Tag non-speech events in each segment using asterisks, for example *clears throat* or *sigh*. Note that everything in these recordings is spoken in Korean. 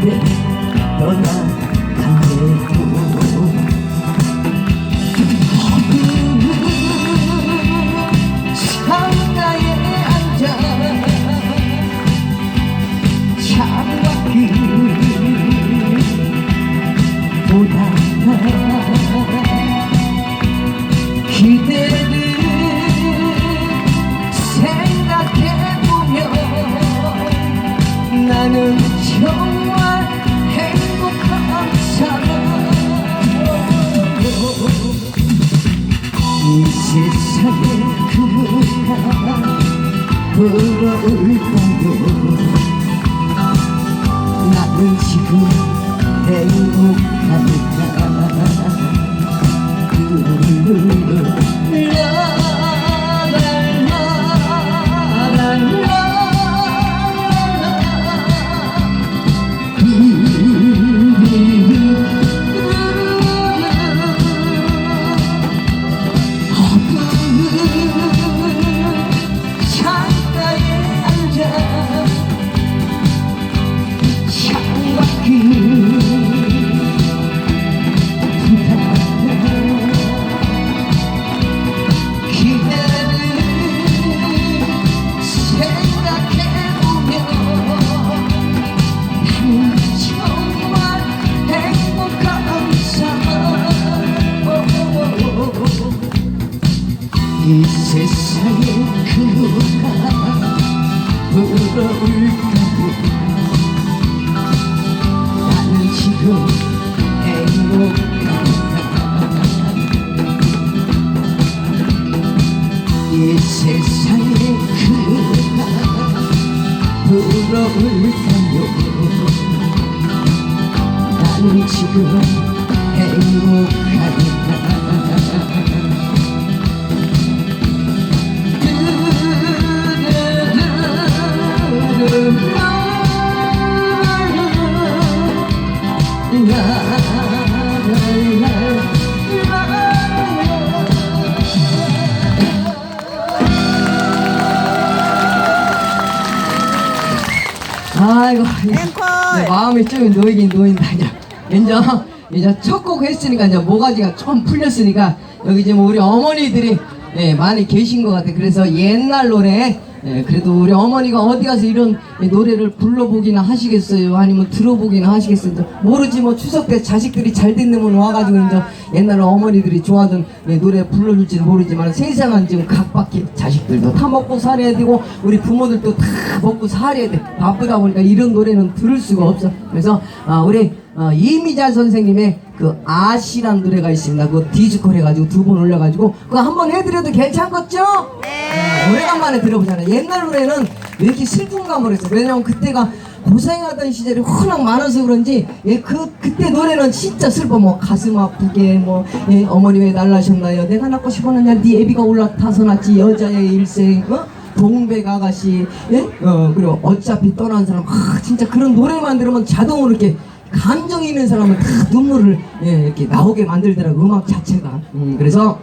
떠나 세상에 그가 부러울까요 지금 아이고 앵콜! 네, 마음이 좀 놓이긴 놓인다 이제 이제 첫 곡 했으니까 이제 모가지가 좀 풀렸으니까 여기 지금 우리 어머니들이 예, 많이 계신 것 같아 그래서 옛날 노래 예, 그래도 우리 어머니가 어디 가서 이런 이 노래를 불러보기나 하시겠어요? 아니면 들어보기나 하시겠어요? 모르지 뭐 추석 때 자식들이 잘 듣는 와가지고 이제 옛날 어머니들이 좋아하던 예, 노래 불러줄지는 모르지만 세상은 지금 각박해 자식들도 다 먹고 살아야 되고 우리 부모들도 다 먹고 살아야 돼. 바쁘다 보니까 이런 노래는 들을 수가 없어. 그래서 아, 우리 어, 이미자 선생님의 그 아시란 노래가 있습니다 그 디지컬 해가지고 두 번 올려가지고 그거 한 번 해드려도 괜찮겠죠? 네. 오래간만에 들어보잖아요 옛날 노래는 왜 이렇게 슬픈 감을 했어 왜냐면 그때가 고생하던 시절이 워낙 많아서 그런지 예, 그 그때 노래는 진짜 슬퍼 뭐 가슴 아프게 뭐 예, 어머니 왜 날라셨나요 내가 낳고 싶었느냐 네 애비가 올라타서 낳지 여자의 일생 어? 동백 아가씨 예? 어, 그리고 어차피 떠난 사람 아, 진짜 그런 노래만 들으면 자동으로 이렇게 감정 있는 사람은 다 눈물을 예, 이렇게 나오게 만들더라고 음악 자체가 음, 그래서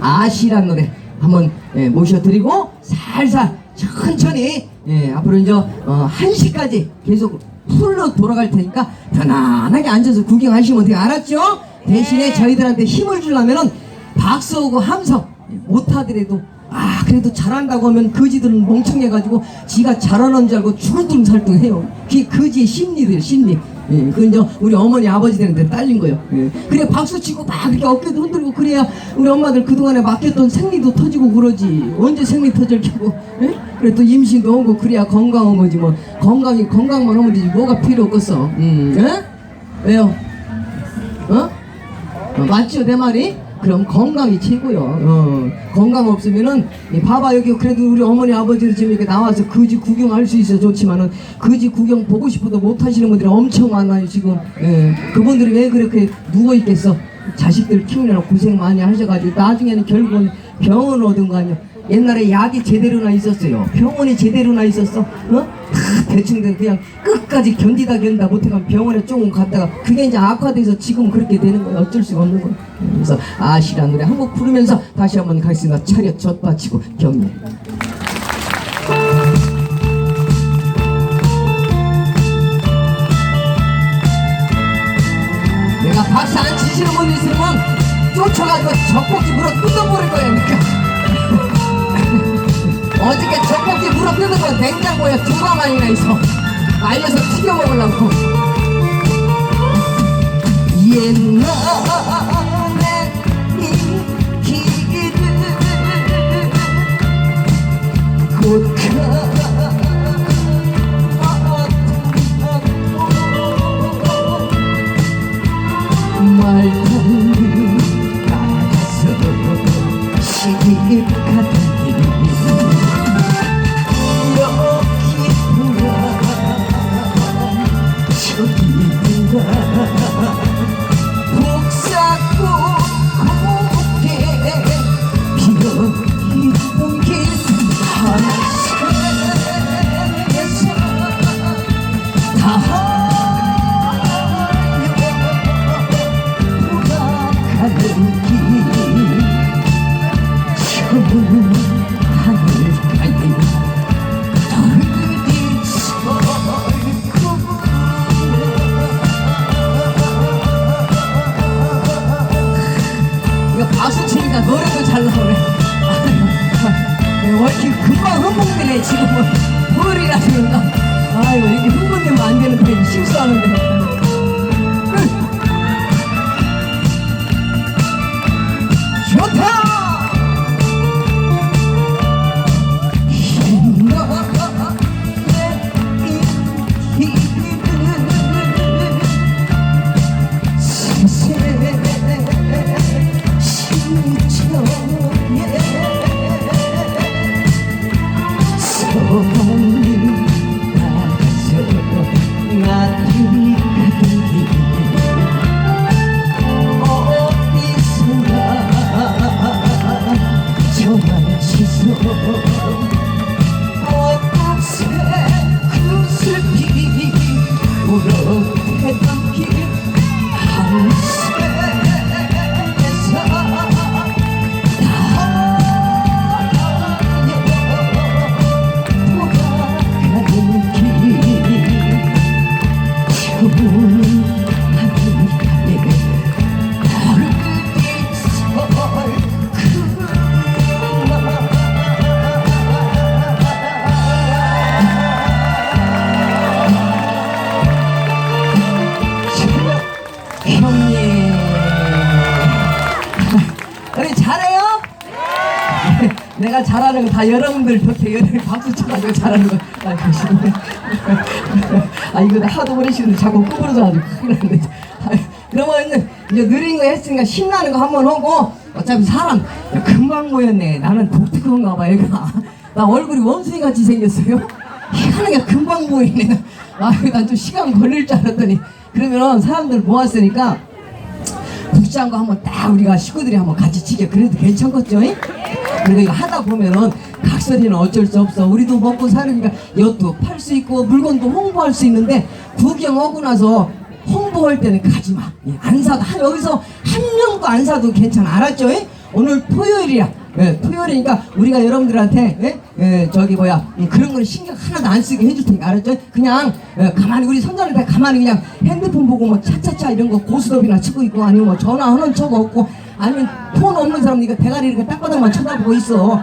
아시란 노래 한번 예, 모셔드리고 살살 천천히 예, 앞으로 이제 어, 1시까지 계속 풀로 돌아갈 테니까 편안하게 앉아서 구경하시면 돼요 알았죠? 대신에 저희들한테 힘을 주려면은 박수 오고 함성 못하더라도 아 그래도 잘한다고 하면 거지들은 멍청해가지고 지가 잘하는 줄 알고 주름살뚱해요 그게 거지의 심리들 심리 예, 그건 이제 우리 어머니 아버지들한테 딸린 거예요 예. 그래 박수 치고 막 이렇게 어깨도 흔들고 그래야 우리 엄마들 그동안에 맡겼던 생리도 터지고 그러지 언제 생리 터질 켜고 예? 그래 또 임신도 오고 그래야 건강한 거지 뭐 건강이 건강만 하면 되지 뭐가 필요 없겠어 음, 예? 왜요? 어? 어, 맞죠 내 말이? 그럼 건강이 최고요. 어, 건강 없으면은 이 봐봐 여기 그래도 우리 어머니 아버지를 지금 이렇게 나와서 그집 구경할 수 있어 좋지만은 그집 구경 보고 싶어도 못 하시는 분들이 엄청 많아요 지금. 예, 그분들이 왜 그렇게 누워 있겠어? 자식들 키우느라 고생 많이 하셔가지고 나중에는 결국은 병원 오든 거 아니야. 옛날에 약이 제대로나 있었어요. 병원이 제대로나 있었어. 어? 다 대충 그냥 끝까지 견디다 견디다 못해가면 병원에 조금 갔다가 그게 이제 악화돼서 지금 그렇게 되는 거예요. 어쩔 수가 없는 거예요. 그래서 아시란 노래 한 곡 부르면서 다시 한번 가겠습니다. 차렷 젖바치고 경례. 내가 박수 안 치시는 분 있으면 쫓아가서 젖꼭지 거 냉장고에 두 가만이나 있어. 말려서 튀겨 먹으려고. 옛날에 이 길을 곧가 되면 안 되는데 실수하는 내가 잘하는 거 다 여러분들 곁에 여러분 박수 쳐가지고 잘하는 거 아, 그러시네. *laughs* 아 이거 나 하도 오래 쉬는데 자꾸 구부러져가지고 큰일 났네. 아, *laughs* 그러면 이제 느린 거 했으니까 신나는 거 한번 하고 어차피 사람 금방 모였네. 나는 독특한가 봐 얘가. 나 얼굴이 원숭이 같이 생겼어요. 희한하게 금방 보이네. *laughs* 아 난좀 시간 걸릴 줄 알았더니. 그러면 사람들 모았으니까 국장거 한번 딱 우리가 식구들이 한번 같이 치게 그래도 괜찮겠죠? 잉? 그리고 이거 하다 보면은 각설이는 어쩔 수 없어 우리도 먹고 사니까 엿도 팔 수 있고 물건도 홍보할 수 있는데 구경하고 나서 홍보할 때는 가지 마 안 사도 한- 여기서 한 명도 안 사도 괜찮아 알았죠? 잉? 오늘 토요일이야 예, 토요일이니까 우리가 여러분들한테 예? 예, 저기 뭐야 음, 그런 걸 신경 하나도 안 쓰게 해줄 테니까 알았죠? 그냥 예, 가만히 우리 손자한테 가만히 그냥 핸드폰 보고 뭐 차차차 이런 거 고스톱이나 치고 있고 아니면 뭐 전화하는 척 없고 아니면 폰 없는 사람 이거 대가리 이렇게 땅바닥만 쳐다보고 있어.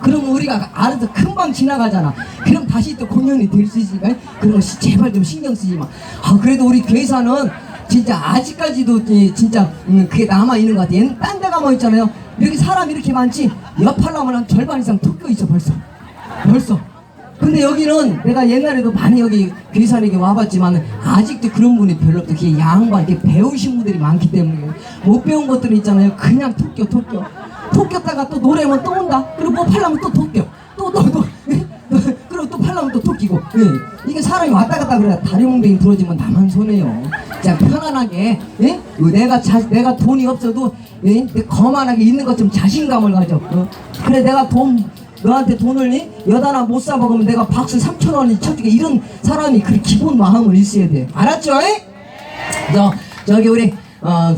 그러면 우리가 알아서 금방 지나가잖아. 그럼 다시 또 공연이 될 수 있으니까. 그런 거 시- 제발 좀 신경 쓰지 마. 아, 그래도 우리 교회사는 진짜 아직까지도 이- 진짜 음, 그게 남아있는 것 같아. 얘는 딴 데 가면 있잖아요. 여기 사람 이렇게 많지? 옆 팔라면 한 절반 이상 턱겨 있어 벌써. 벌써 근데 여기는 내가 옛날에도 많이 여기 괴산에게 와봤지만 아직도 그런 분이 별로 없고 그게 양반 이렇게 배우신 분들이 많기 때문에. 못 배운 것들은 있잖아요. 그냥 톡겨 톡겨 톡겼다가 또 노래면 또 온다. 그리고 뭐 팔라면 또 톡겨 또 또또. 그리고 또 팔라면 또 톡기고. 예. 이게 사람이 왔다 갔다 그래. 다리 몽둥이 부러지면 나만 손해요. 자 편안하게 예? 내가 자, 내가 돈이 없어도 예? 거만하게 있는 것 좀 자신감을 가져. 어? 그래 내가 돈 너한테 돈을 니? 여다나 못 사 먹으면 내가 박스 3천 원이 쳐주게 이런 사람이 그 기본 마음을 있어야 돼 알았죠? 에? 저 저기 우리 어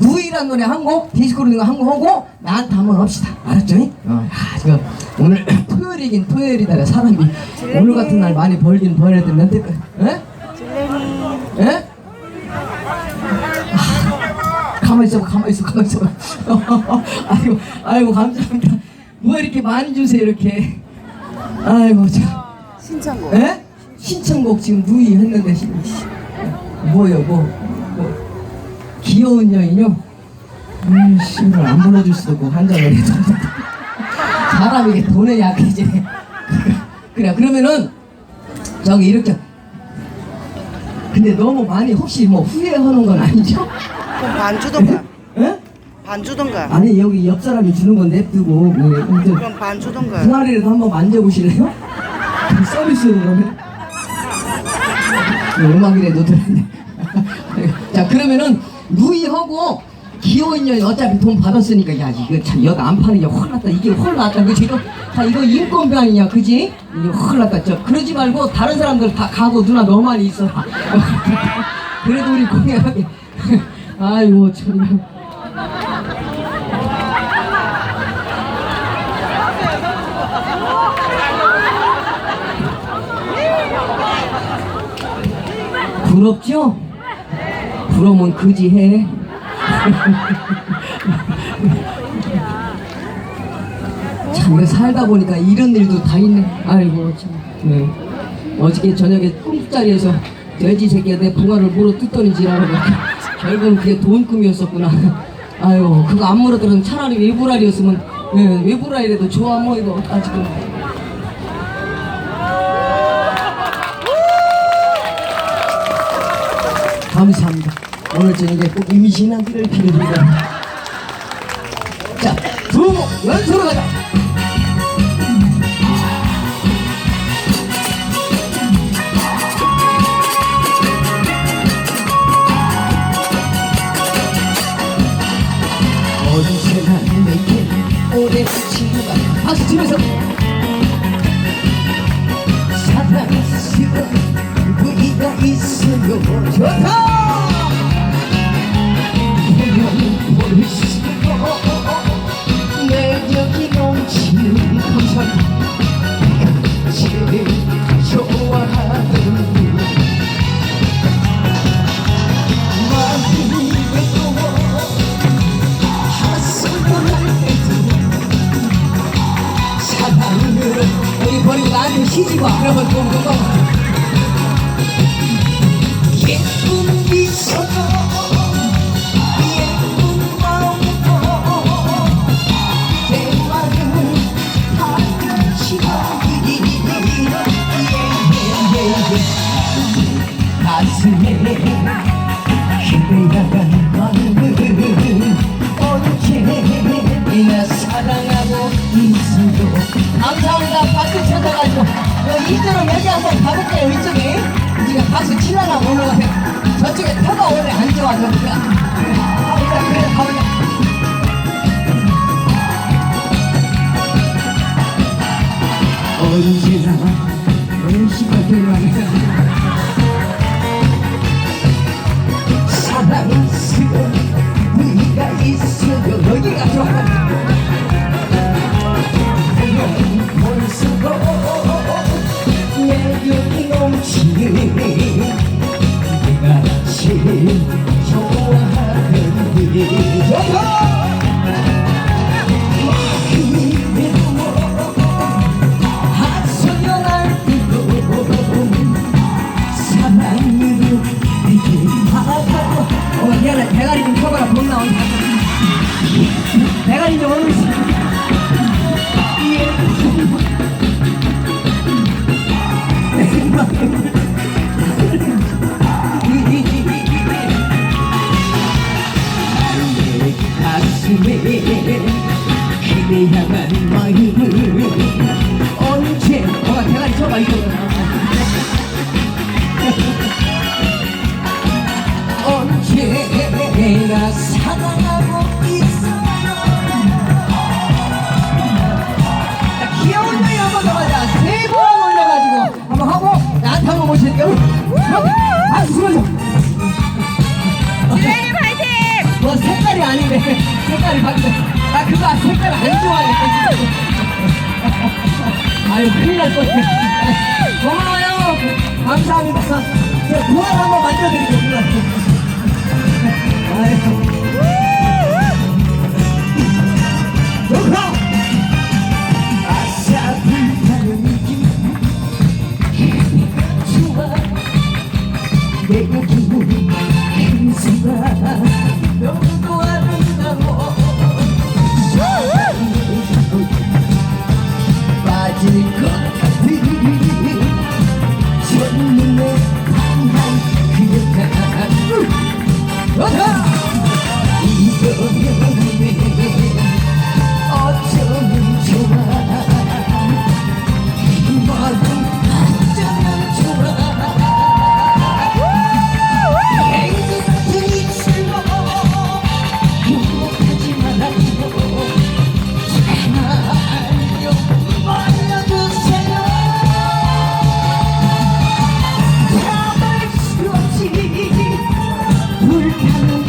누이란 노래 한 곡 디스코로 한곡 하고 나한테 한번 합시다 알았죠? 에? 어, 야, 지금 오늘 *clears throat* 토요일이긴 토요일이다 사람이 오늘 같은 날 많이 벌긴 벌어야 되는데 에? 에? 가만히 있어, 가만히 있어, 가만히 있어. 아이고, 아이고, 감사합니다. 뭐 이렇게 많이 주세요, 이렇게. 아이고, 참. 신청곡. 에? 신청곡 지금 누이 했는데, 뭐요, 뭐, 뭐. 귀여운 여인요? 음, 씨발, 안 불러줄 수도 없고, 한 잔을 해도. 사람이 돈에 약해지네. 그래, 그러면은, 저기 이렇게. 근데 너무 많이 혹시 뭐 후회하는 건 아니죠? 그럼 반 주던가. 에? 반 주던가. 아니 여기 옆 사람이 주는 건 냅두고 뭐, 이제 그럼 반 주던가. 동아리라도 한번 만져보실래요? *laughs* 서비스로 그러면 네, 음악이라도 들었네 *laughs* 자 그러면은 누이하고 년이 어차피 돈 받았으니까 야 이거 참 여기 안 파는 게 헐났다 이게 헐났다 그 지금 다 이거 인건비 아니냐 그지? 이게 헐났다 저 그러지 말고 다른 사람들 다 가고 누나 너만 있어라 *laughs* 그래도 우리 공연하게 아이고 참 부럽죠? 부러면 그지해. *laughs* 참, 살다 보니까 이런 일도 다 있네. 아이고, 참. 네. 어저께 저녁에 꿈자리에서 돼지 새끼가 내 붕어를 물어 뜯더니 지랄하고 *laughs* 결국은 그게 돈 꿈이었었구나. 아유, 그거 안 물어들으면 차라리 외부랄이었으면, 예, 외부랄이라도 좋아, 뭐, 이거, 아직은. 감사합니다. 오늘 저녁에 꼭 임신하기를 기도드립니다. 자, 두목 연소로 가자. 어디서나 내게 오래 친구가 박수 치면서 사랑스러 운 부위가 있어요 좋다. 보면 볼수록 매력이 넘치는 감성. 제일 좋아하는 분 마음이 외로워. 하소연할 때도 사랑으로 여기 버리고 나한테 시집와 그러면 또 그거 색깔이 바뀌어 나 그거 색깔 안 좋아해. 아유 큰일 날 뻔해 고마워요. 감사합니다. 제가 부활 한번 좋아 내가 기분이 큰 순간 너무도 아 불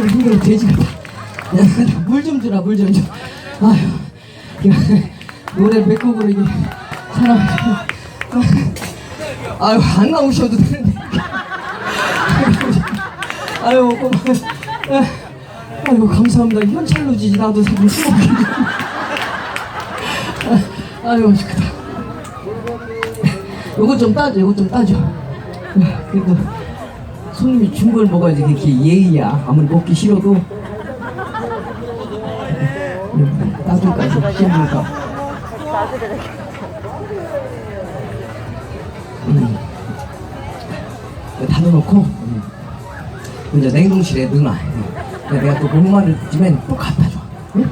아이고 힘들어 돼지 같다 물좀 주라 물 좀 줘. 아휴 이거 노래 백곡으로 이게 사람 *laughs* 아유 안 나오셔도 되는데. *laughs* 아유 고마워 아이고 감사합니다. 현찰로 지지 나도 사실 수고하게 아유 좋다. 요거 좀 따줘 요거 좀 따줘. 그래도 손님이 준 걸 먹어야지 그게 예의야 아무리 먹기 싫어도 따줄까 시험볼까 음. 다 넣어놓고 음. 이제 냉동실에 넣어놔 음. 내가 또 목마를 집엔 또 갖다 줘 응?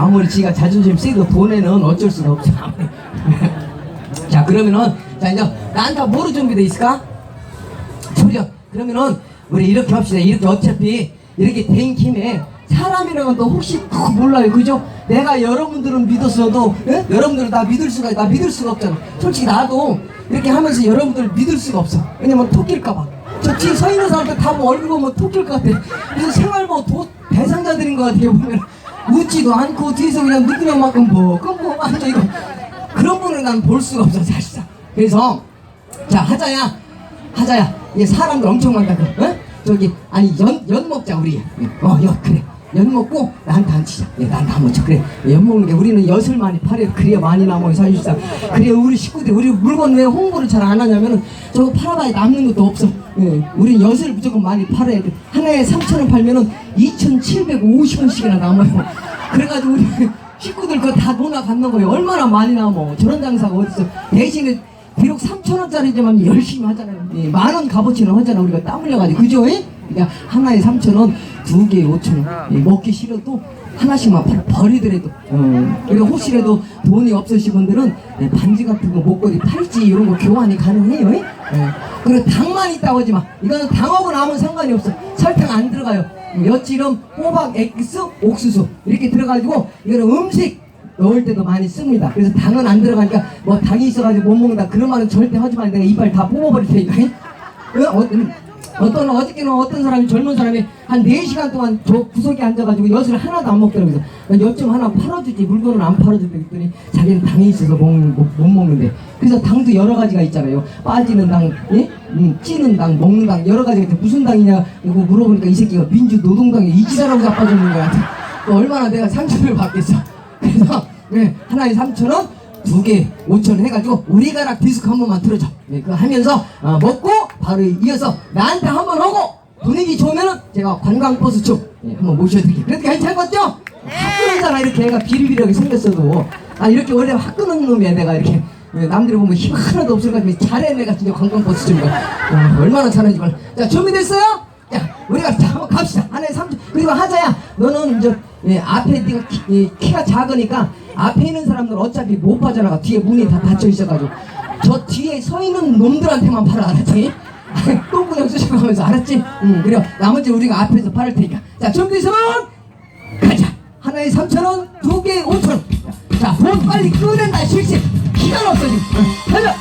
아무리 지가 자존심 세도 돈에는 어쩔 수가 없어. *laughs* 자 그러면은 자 이제 나한테 뭐로 준비돼 있을까? 소리야. 그러면은 우리 이렇게 합시다. 이렇게 어차피 이렇게 된 김에 사람이라는 건또 혹시 몰라요, 그죠? 내가 여러분들은 믿었어도 예? 여러분들은 나 믿을 수가 나 믿을 수가 없잖아. 솔직히 나도 이렇게 하면서 여러분들 믿을 수가 없어. 왜냐면 토낄까봐. 저 뒤에 서 있는 사람들 다 뭐 얼굴 보면 토낄 것 같아. 그래서 생활보 도, 대상자들인 것 같아요 보면 웃지도 않고 뒤에서 그냥 누구냐만큼 뭐그뭐 앉아 이거 그런 분을 난 볼 수가 없어 사실상. 그래서 자 하자야. 하자야. 이게 사람들 엄청 많다 그 어? 저기 아니 연 연 먹자 우리. 어 연 그래 엿 먹고 나한테 안 치자. 예, 한번 쳐. 그래. 엿 먹는 게 우리는 엿을 많이 팔아요. 그래야 많이 남아요, 사실상. 그래야 우리 식구들, 우리 물건 왜 홍보를 잘 안 하냐면은 저거 팔아봐야 남는 것도 없어. 예, 우리 엿을 무조건 많이 팔아야 돼. 하나에 3,000원 팔면은 2,750원씩이나 남아요. 그래가지고 우리 식구들 그거 다 논아 갖는 거예요. 얼마나 많이 남어. 저런 장사가 어딨어. 대신에 비록 3,000원짜리지만 열심히 하잖아요. 예, 만원 값어치는 하잖아. 우리가 땀 흘려가지고. 그죠? 예? 그러니까 하나에 3,000원, 두 개에 5,000원. 예, 먹기 싫어도 하나씩만 버- 버리더라도. 어. 그리고 혹시라도 돈이 없으신 분들은 예, 반지 같은 거, 목걸이, 팔찌 이런 거 교환이 가능해요. 예? 예. 그리고 당만 있다고 하지 마. 이거는 당하고 나면 상관이 없어. 설탕 안 들어가요. 엿지름, 호박, 엑스, 옥수수 이렇게 들어가지고 이거는 음식 넣을 때도 많이 씁니다. 그래서 당은 안 들어가니까 뭐 당이 있어가지고 못 먹는다 그런 말은 절대 하지 마. 내가 이빨 다 뽑아버릴 테니까. 어, 어떤 어저께는 어떤 사람이 젊은 사람이 한 4시간 동안 저 구석에 앉아가지고 엿을 하나도 안 먹더라고요. 그래서 엿좀 하나 팔아주지 물건은 안 팔아준다 했더니 자기는 당이 있어서 먹, 못, 못 먹는데 그래서 당도 여러 가지가 있잖아요. 빠지는 당, 예? 음, 찌는 당, 먹는 당 여러 가지가 있는데 무슨 당이냐 이거 물어보니까 이 새끼가 민주노동당에 이지사라고 자빠졌는 거야. 그 얼마나 내가 상처를 받겠어. 그래서 네, 하나에 3,000원, 두 개 5,000원 해가지고 우리가락 디스크 한 번만 틀어줘. 네, 그거 하면서 어, 먹고 바로 이어서 나한테 한번 하고 분위기 좋으면은 제가 관광버스 쪽 네, 한번 모셔드릴게요. 그렇게 괜찮겠죠? 화끈하잖아 이렇게 애가 비리비리하게 생겼어도 아 이렇게 원래 화끈한 놈이야 내가 이렇게 네, 남들이 보면 힘 하나도 없어가지고 잘해 내가 진짜 관광버스 어, 얼마나 잘하는지 몰라. 자 준비됐어요? 자, 우리가 자, 한번 갑시다. 하나에 3주. 그리고 하자야, 너는 이제 예, 앞에 네가 키, 예, 키가 작으니까 앞에 있는 사람들 어차피 못 빠져나가. 뒤에 문이 다 닫혀 있어가지고. 저 뒤에 서 있는 놈들한테만 팔아, 알았지? 똥구녕 쑤시고 하면서, 알았지? 응, 그래. 나머지 우리가 앞에서 팔을 테니까. 자, 준비되면 가자. 하나에 3,000원, 두 개에 5,000원. 자, 돈 빨리 끄낸다, 실시. 시간 없어, 지금. 응, 가자.